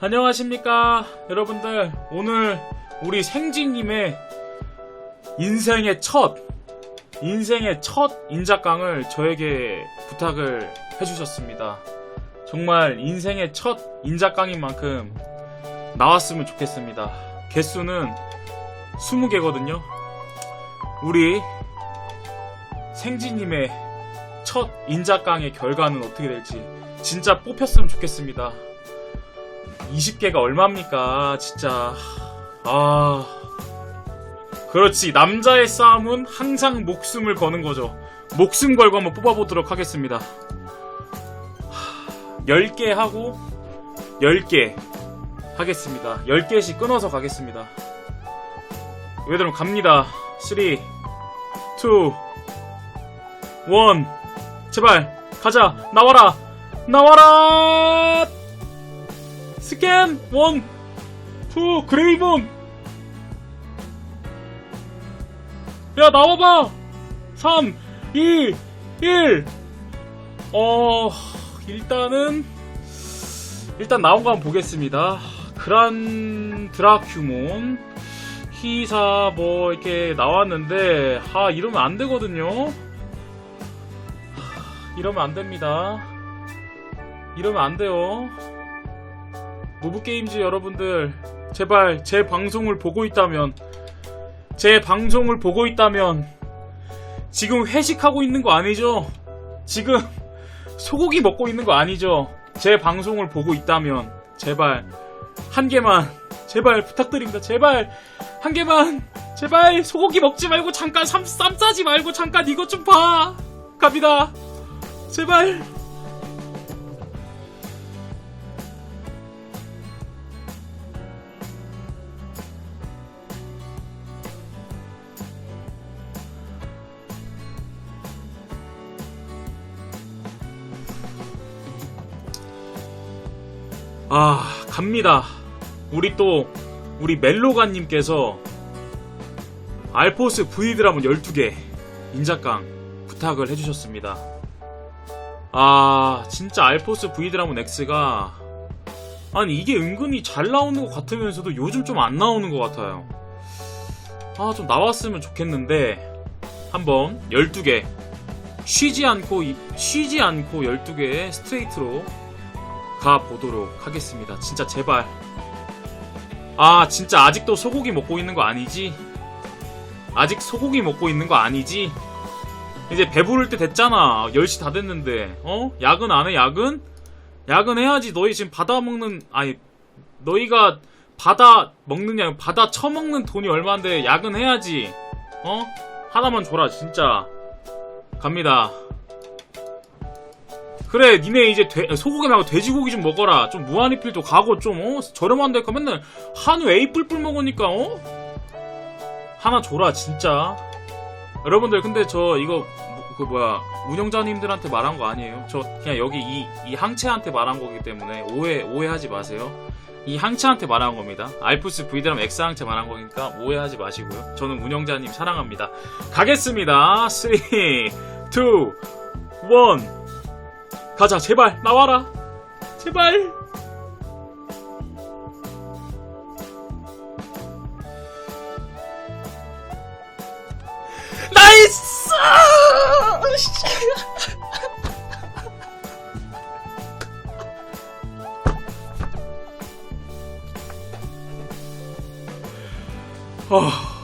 안녕하십니까 여러분들. 오늘 우리 생지님의 인생의 첫 인생의 첫 인작강을 저에게 부탁을 해주셨습니다. 정말 인생의 첫 인작강인 만큼 나왔으면 좋겠습니다. 개수는 20개거든요. 우리 생지님의 첫 인작강의 결과는 어떻게 될지 진짜 뽑혔으면 좋겠습니다 20개가 얼마입니까? 진짜. 아. 그렇지. 남자의 싸움은 항상 목숨을 거는 거죠. 목숨 걸고 한번 뽑아보도록 하겠습니다. 10개 하고, 10개 하겠습니다. 10개씩 끊어서 가겠습니다. 얘들은 갑니다. 3, 2, 1. 제발, 가자. 나와라. 나와라! 스캔! 원! 투! 그레이본! 야, 나와봐! 3, 2, 1! 어, 일단은, 일단 나온 거 한번 보겠습니다. 그란 드라큐몬, 희사, 뭐, 이렇게 나왔는데, 아, 이러면 안 되거든요? 하, 이러면 안 됩니다. 이러면 안 돼요. 무브게임즈 여러분들 제발 제 방송을 보고 있다면 제 방송을 보고 있다면 지금 회식하고 있는 거 아니죠? 지금 소고기 먹고 있는 거 아니죠? 제 방송을 보고 있다면 제발 한 개만 제발 부탁드립니다 제발 한 개만 제발 소고기 먹지 말고 잠깐 쌈, 쌈 싸지 말고 잠깐 이것 좀 봐 갑니다 제발 아, 갑니다. 우리 또, 우리 멜로가님께서 알포스 V드라문 12개 인작강 부탁을 해주셨습니다. 아, 진짜 알포스 V드라문 X가 아니, 이게 은근히 잘 나오는 것 같으면서도 요즘 좀 안 나오는 것 같아요. 아, 좀 나왔으면 좋겠는데, 한번 12개. 쉬지 않고, 이- 쉬지 않고 12개 스트레이트로 가보도록 하겠습니다. 진짜 제발. 아, 진짜 아직도 소고기 먹고 있는 거 아니지? 아직 소고기 먹고 있는 거 아니지? 이제 배부를 때 됐잖아. 10시 다 됐는데. 어? 야근 안 해, 야근? 야근 해야지. 너희 지금 받아 먹는, 아니, 너희가 받아 먹느냐, 받아 처먹는 돈이 얼마인데 야근 해야지. 어? 하나만 줘라, 진짜. 갑니다. 그래 니네 이제 돼- 소고기 말고 돼지고기 좀 먹어라. 좀 무한리필도 가고 좀 어? 저렴한 데가 맨날 한우 A 뿔뿔 먹으니까 어? 하나 줘라 진짜. 여러분들 근데 저 이거 뭐- 그 뭐야 운영자님들한테 말한 거 아니에요? 저 그냥 여기 이, 이 항체한테 말한 거기 때문에 오해 오해하지 마세요. 이 항체한테 말한 겁니다. 알프스 V드람 X 항체 말한 거니까 오해하지 마시고요. 저는 운영자님 사랑합니다. 가겠습니다. 3 2 1 가자 제발. 나와라. 제발. 나이스! 어,